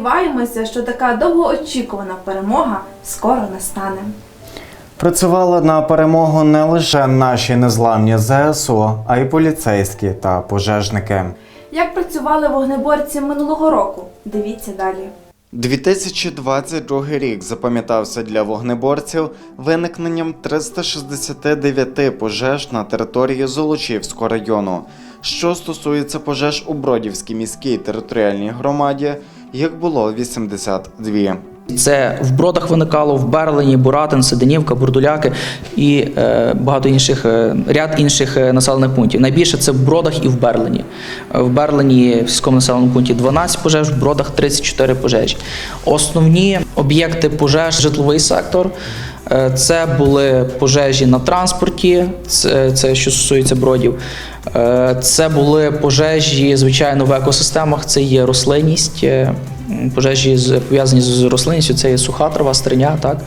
сподіваємося, що така довгоочікувана перемога скоро настане. Працювали на перемогу не лише наші незламні ЗСУ, а й поліцейські та пожежники. Як працювали вогнеборці минулого року? Дивіться далі. 2022 рік запам'ятався для вогнеборців виникненням 369 пожеж на території Золочівського району. Що стосується пожеж у Бродівській міській територіальній громаді, їх було 82. Це в бродах виникало в Берлині, Буратин, Сиденівка, Бурдуляки і е, багато інших е, ряд інших е, населених пунктів. Найбільше це в бродах і в Берлині. В Берлині в сільському населеному пункті 12 пожеж, в бродах 34 пожежі. Основні об'єкти пожеж житловий сектор. Е, Це були пожежі на транспорті, це, це що стосується бродів. Е, Це були пожежі, звичайно, в екосистемах. Це є рослинність, е, пожежі пов'язані з рослинністю, це є суха трава, стриня, так.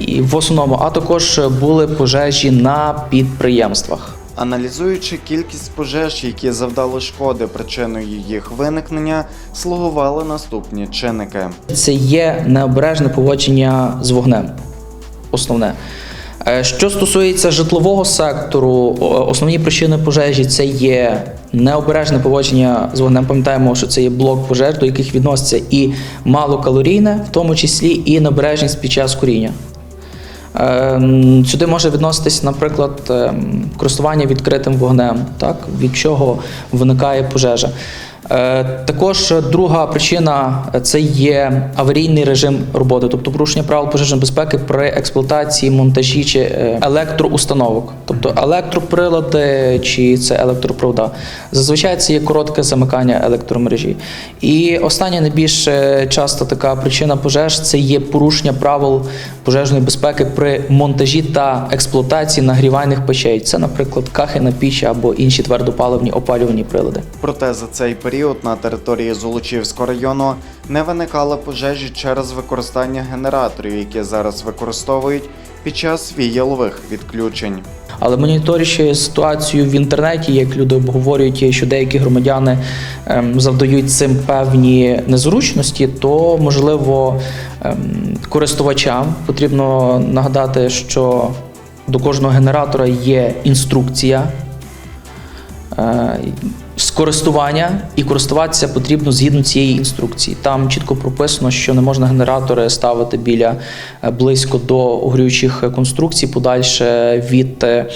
І в основному, а також були пожежі на підприємствах. Аналізуючи кількість пожеж, які завдали шкоди причиною їх виникнення, слугували наступні чинники. Це є необережне поводження з вогнем. Основне. Е, Що стосується житлового сектору, основні причини пожежі це є необережне поводження з вогнем. Пам'ятаємо, що це є блок пожеж, до яких відноситься і малокалорійне, в тому числі і необережність під час куріння. Ем, Сюди може відноситись, наприклад, ем, користування відкритим вогнем, так, від чого виникає пожежа. Е, Також друга причина це є аварійний режим роботи, тобто порушення правил пожежної безпеки при експлуатації, монтажі чи е, електроустановок, тобто електроприлади чи це електропровода. Зазвичай це є коротке замикання електромережі. І остання найбільш е, часто така причина пожеж це є порушення правил пожежної безпеки при монтажі та експлуатації нагрівальних печей. Це, наприклад, кахина піч або інші твердопаливні опалювані прилади. Проте за цей період на території Золочівського району не виникали пожежі через використання генераторів, які зараз використовують під час віялових відключень. Але моніторячи ситуацію в інтернеті, як люди обговорюють, що деякі громадяни ем, завдають цим певні незручності, то можливо ем, користувачам потрібно нагадати, що до кожного генератора є інструкція. Е, користування і користуватися потрібно згідно цієї інструкції. Там чітко прописано, що не можна генератори ставити біля е, близько до огрюючих конструкцій, подальше від е,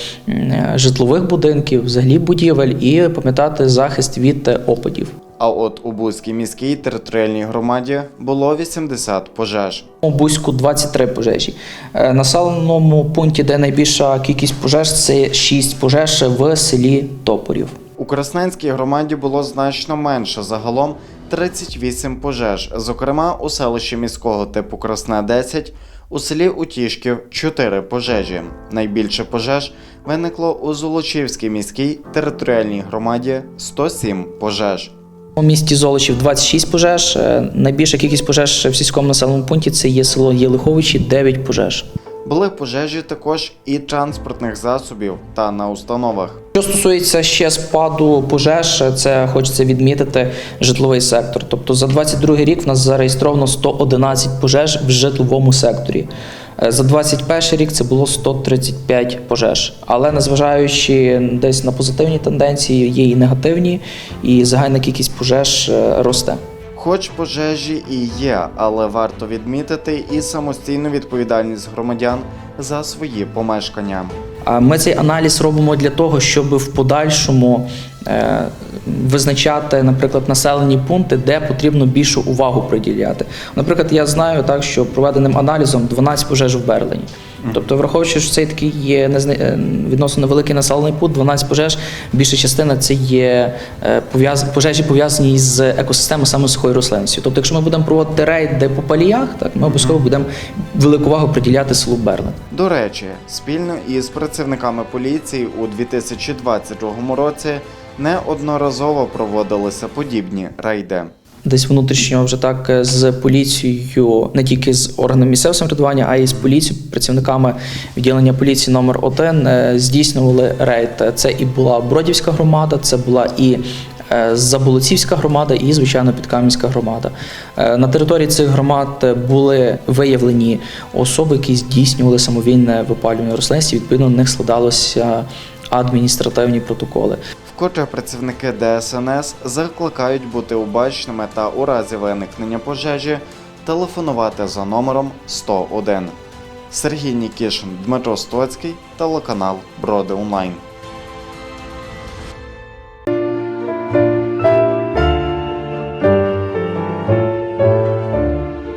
житлових будинків, взагалі будівель, і пам'ятати захист від е, опадів. А от у Бузькій міській територіальній громаді було 80 пожеж. У Бузьку 23 пожежі. Е, Населеному пункті, де найбільша кількість пожеж, це 6 пожеж в селі Топорів. У Красненській громаді було значно менше загалом 38 пожеж, зокрема у селищі міського типу Красне 10, у селі Утішків 4 пожежі. Найбільше пожеж виникло у Золочівській міській територіальній громаді 107 пожеж. У місті Золочів 26 пожеж. Е, Найбільша кількість пожеж в сільському населеному пункті це є село Єлиховичі, 9 пожеж. Були пожежі також і транспортних засобів та на установах. Що стосується ще спаду пожеж, це хочеться відмітити житловий сектор. Тобто за 22 рік в нас зареєстровано 111 пожеж в житловому секторі. Е, За 21 рік це було 135 пожеж. Але незважаючи десь на позитивні тенденції, є і негативні, і загальна кількість пожеж е, росте. Хоч пожежі і є, але варто відмітити і самостійну відповідальність громадян за свої помешкання. Ми цей аналіз робимо для того, щоб в подальшому е, визначати, наприклад, населені пункти, де потрібно більшу увагу приділяти. Наприклад, я знаю так, що проведеним аналізом 12 пожеж в Берлині. Тобто, враховуючи, що цей такий є е, відносно невеликий населений пункт, 12 пожеж, більша частина це є е, пов'яз- пожежі пов'язані з екосистемою саме сухої рослинності. Тобто, якщо ми будемо проводити рейд, де по паліях, так ми обов'язково будемо велику увагу приділяти селу Берлин. До речі, спільно із працівниками поліції у 2022 році неодноразово проводилися подібні рейди. Десь внутрішньо вже так е, з поліцією, не тільки з органами місцевого самоврядування, а й з поліцією, працівниками відділення поліції номер 1 здійснювали рейд. Це і була Бродівська громада, це була і е, Заболоцівська громада і, звичайно, Підкам'янська громада. Е, На території цих громад були виявлені особи, які здійснювали самовільне випалювання рослинності. Відповідно, на них складалося адміністративні протоколи. Вкотре працівники ДСНС закликають бути обачними та у разі виникнення пожежі телефонувати за номером 101. Сергій Нікішин, Дмитро Стоцький, телеканал Броди Онлайн.